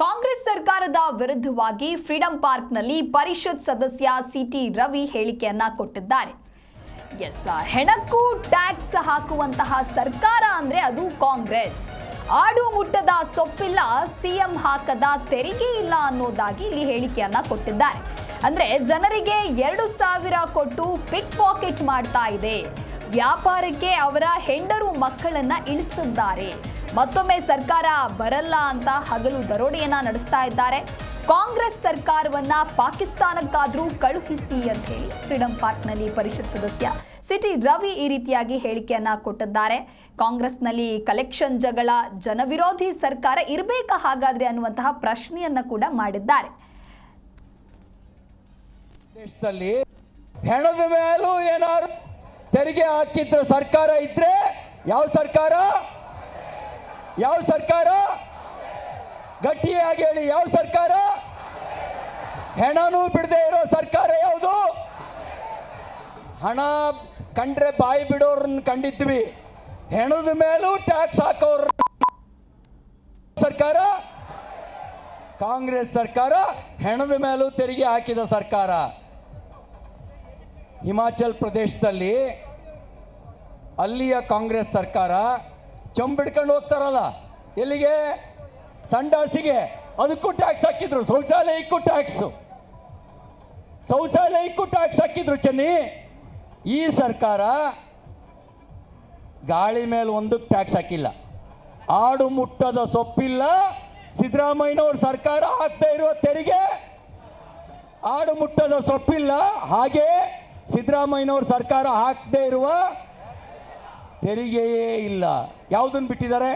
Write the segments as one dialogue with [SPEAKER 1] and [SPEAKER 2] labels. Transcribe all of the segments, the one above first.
[SPEAKER 1] ಕಾಂಗ್ರೆಸ್ ಸರ್ಕಾರದ ವಿರುದ್ಧವಾಗಿ ಫ್ರೀಡಂ ಪಾರ್ಕ್ನಲ್ಲಿ ಪರಿಷತ್ ಸದಸ್ಯ ಸಿಟಿ ರವಿ ಹೇಳಿಕೆಯನ್ನ ಕೊಟ್ಟಿದ್ದಾರೆ. ಎಸ್ ಹೆಣಕ್ಕೂ ಟ್ಯಾಕ್ಸ್ ಹಾಕುವಂತಹ ಸರ್ಕಾರ ಅಂದ್ರೆ ಅದು ಕಾಂಗ್ರೆಸ್. ಆಡು ಮುಟ್ಟದ ಸೊಪ್ಪಿಲ್ಲ, ಸಿಎಂ ಹಾಕದ ತೆರಿಗೆ ಇಲ್ಲ ಅನ್ನೋದಾಗಿ ಇಲ್ಲಿ ಹೇಳಿಕೆಯನ್ನ ಕೊಟ್ಟಿದ್ದಾರೆ. ಅಂದ್ರೆ ಜನರಿಗೆ ಎರಡು ಸಾವಿರ ಕೊಟ್ಟು ಪಿಕ್ ಪಾಕೆಟ್ ಮಾಡ್ತಾ ಇದೆ. ವ್ಯಾಪಾರಕ್ಕೆ ಅವರ ಹೆಂಡರು ಮಕ್ಕಳನ್ನ ಇಳಿಸಿದ್ದಾರೆ. ಮತ್ತೊಮ್ಮೆ ಸರ್ಕಾರ ಬರಲ್ಲ ಅಂತ ಹಗಲು ದರೋಡೆಯನ್ನ ನಡೆಸ್ತಾ ಇದ್ದಾರೆ. ಕಾಂಗ್ರೆಸ್ ಸರ್ಕಾರವನ್ನ ಪಾಕಿಸ್ತಾನಕ್ಕಾದ್ರೂ ಕಳುಹಿಸಿ ಅಂತ ಹೇಳಿ ಫ್ರೀಡಂ ಪಾರ್ಕ್ನಲ್ಲಿ ಪರಿಷತ್ ಸದಸ್ಯ ಸಿಟಿ ರವಿ ಈ ರೀತಿಯಾಗಿ ಹೇಳಿಕೆಯನ್ನ ಕೊಟ್ಟಿದ್ದಾರೆ. ಕಾಂಗ್ರೆಸ್ನಲ್ಲಿ ಕಲೆಕ್ಷನ್ ಜಗಳ, ಜನವಿರೋಧಿ ಸರ್ಕಾರ ಇರಬೇಕಾ ಹಾಗಾದ್ರೆ ಅನ್ನುವಂತಹ ಪ್ರಶ್ನೆಯನ್ನ ಕೂಡ ಮಾಡಿದ್ದಾರೆ.
[SPEAKER 2] ದೇಶದಲ್ಲಿ ಹೆಣದ ಮೇಲೂ ಏನಾದ್ರು ತೆರಿಗೆ ಹಾಕಿದ್ರ ಸರ್ಕಾರ ಇದ್ರೆ ಯಾವ ಸರ್ಕಾರ? ಯಾವ ಸರ್ಕಾರ? ಗಟ್ಟಿಯಾಗಿ ಹೇಳಿ, ಯಾವ ಸರ್ಕಾರ? ಹೆಣನೂ ಬಿಡದೆ ಇರೋ ಸರ್ಕಾರ ಯಾವುದು? ಹಣ ಕಂಡ್ರೆ ಬಾಯಿ ಬಿಡೋರನ್ನ ಕಂಡಿದ್ವಿ. ಹೆಣದ ಮೇಲೂ ಟ್ಯಾಕ್ಸ್ ಹಾಕೋರ್. ಸರ್ಕಾರ? ಕಾಂಗ್ರೆಸ್ ಸರ್ಕಾರ, ಹೆಣದ ಮೇಲೂ ತೆರಿಗೆ ಹಾಕಿದ ಸರ್ಕಾರ. ಹಿಮಾಚಲ್ ಪ್ರದೇಶದಲ್ಲಿ ಅಲ್ಲಿಯ ಕಾಂಗ್ರೆಸ್ ಸರ್ಕಾರ ಚಂಬಿಡ್ಕೊಂಡು ಹೋಗ್ತಾರಲ್ಲ? ಎಲ್ಲಿಗೆ? ಸಂಡಾಸಿಗೆ. ಅದಕ್ಕೂ ಟ್ಯಾಕ್ಸ್ ಹಾಕಿದ್ರು. ಶೌಚಾಲಯಕ್ಕೂ ಟ್ಯಾಕ್ಸು ಶೌಚಾಲಯಕ್ಕೂ ಟ್ಯಾಕ್ಸ್ ಹಾಕಿದ್ರು ಚೆನ್ನಿ. ಈ ಸರ್ಕಾರ ಗಾಳಿ ಮೇಲೆ ಒಂದಕ್ಕೆ ಟ್ಯಾಕ್ಸ್ ಹಾಕಿಲ್ಲ. ಆಡು ಮುಟ್ಟದ ಸೊಪ್ಪಿಲ್ಲ. ಸಿದ್ದರಾಮಯ್ಯನವ್ರ ಸರ್ಕಾರ ಹಾಕ್ತಾ ಇರುವ ತೆರಿಗೆ. ಆಡು ಮುಟ್ಟದ ಸೊಪ್ಪಿಲ್ಲ. ಹಾಗೆ ಸಿದ್ದರಾಮಯ್ಯನವ್ರ ಸರ್ಕಾರ ಹಾಕದೇ ಇರುವ ತೆರಿಗೆಯೇ ಇಲ್ಲ. ಯಾವುದನ್ನು ಬಿಟ್ಟಿದ್ದಾರೆ?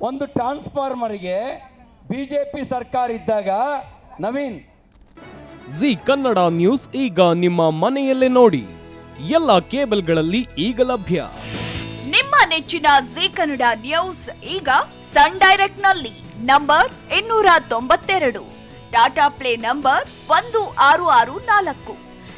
[SPEAKER 2] ಒಂದು ಟ್ರಾನ್ಸ್ಫಾರ್ಮರ್ಗೆ ಬಿ ಜೆ ಪಿ ಸರ್ಕಾರ ಇದ್ದಾಗ ನವೀನ್.
[SPEAKER 3] ಜಿ ಕನ್ನಡ ನ್ಯೂಸ್ ಈಗ ನಿಮ್ಮ ಮನೆಯಲ್ಲೇ ನೋಡಿ. ಎಲ್ಲ ಕೇಬಲ್ಗಳಲ್ಲಿ ಈಗ ಲಭ್ಯ.
[SPEAKER 4] ನಿಮ್ಮ ನೆಚ್ಚಿನ ಜಿ ಕನ್ನಡ ನ್ಯೂಸ್ ಈಗ ಸನ್ ಡೈರೆಕ್ಟ್ನಲ್ಲಿ ನಂಬರ್ ಇನ್ನೂರ ತೊಂಬತ್ತೆರಡು. ಟಾಟಾ ಪ್ಲೇ ನಂಬರ್ ಒಂದು ಆರು ಆರು ನಾಲ್ಕು.